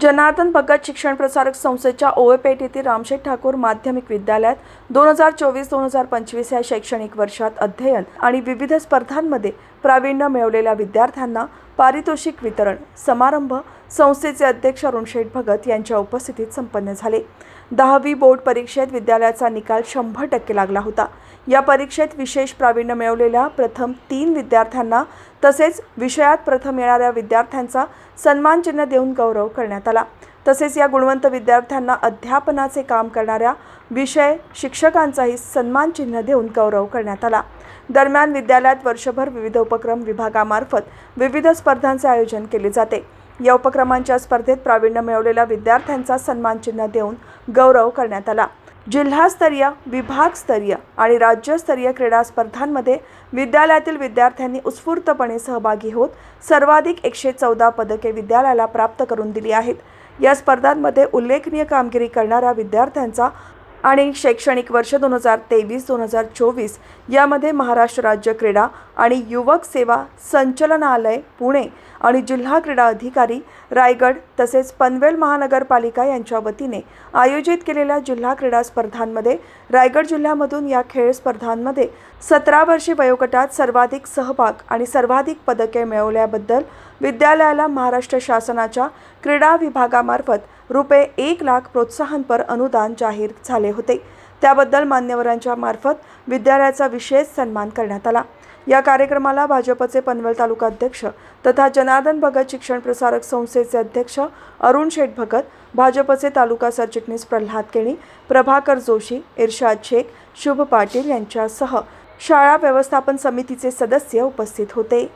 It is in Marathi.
जनार्दन भगत शिक्षण प्रसारक संस्थेच्या ओवेपेठ येथील रामशेठ ठाकूर माध्यमिक विद्यालयात दोन हजार चोवीस दोन हजार पंचवीस या शैक्षणिक वर्षात अध्ययन आणि विविध स्पर्धांमध्ये प्रावीण्य मिळवलेल्या विद्यार्थ्यांना पारितोषिक वितरण समारंभ संस्थेचे अध्यक्ष अरुण शेठ भगत यांच्या उपस्थितीत संपन्न झाले. दहावी बोर्ड परीक्षेत विद्यालयाचा निकाल शंभर टक्के लागला होता. या परीक्षेत विशेष प्रावीण्य मिळवलेल्या प्रथम तीन विद्यार्थ्यांना तसेच विषयात प्रथम येणाऱ्या विद्यार्थ्यांचा सन्मानचिन्ह देऊन गौरव करण्यात आला. तसेच या गुणवंत विद्यार्थ्यांना अध्यापनाचे काम करणाऱ्या विषय शिक्षकांचाही सन्मानचिन्ह देऊन गौरव करण्यात आला. दरम्यान विद्यालयात वर्षभर विविध उपक्रम विभागामार्फत विविध स्पर्धांचे आयोजन केले जाते. या उपक्रमांच्या स्पर्धेत प्रावीण्य मिळवलेल्या विद्यार्थ्यांचा सन्मानचिन्ह देऊन गौरव करण्यात आला. जिल्हास्तरीय विभागस्तरीय आणि राज्यस्तरीय क्रीडा स्पर्धांमध्ये विद्यालयातील विद्यार्थ्यांनी उत्स्फूर्तपणे सहभागी होत सर्वाधिक एकशे चौदा पदके विद्यालयाला प्राप्त करून दिली आहेत. या स्पर्धांमध्ये उल्लेखनीय कामगिरी करणाऱ्या विद्यार्थ्यांचा आणि शैक्षणिक वर्ष दोन हजार तेवीस दोन हजार चोवीस यामध्ये महाराष्ट्र राज्य क्रीडा आणि युवक सेवा संचलनालय पुणे आणि जिल्हा क्रीडा अधिकारी रायगड तसेच पनवेल महानगरपालिका यांच्या वतीने आयोजित केलेल्या जिल्हा क्रीडा स्पर्धांमध्ये रायगड जिल्ह्यामधून या खेळ स्पर्धांमध्ये सतरा वर्षे वयोगटात सर्वाधिक सहभाग आणि सर्वाधिक पदके मिळवल्याबद्दल विद्यालयाला महाराष्ट्र शासनाच्या क्रीडा विभागामार्फत रुपये एक लाख प्रोत्साहनपर अनुदान जाहीर झाले होते. त्याबद्दल मान्यवरांच्या मार्फत विद्यालयाचा विशेष सन्मान करण्यात आला. या कार्यक्रमाला भाजपचे पनवेल तालुका अध्यक्ष तथा जनार्दन भगत शिक्षण प्रसारक संस्थेचे अध्यक्ष अरुण शेठ भगत भाजपचे तालुका सरचिटणीस प्रल्हाद केणी प्रभाकर जोशी इर्शाद शेख शुभ पाटील यांच्यासह शाळा व्यवस्थापन समितीचे सदस्य उपस्थित होते.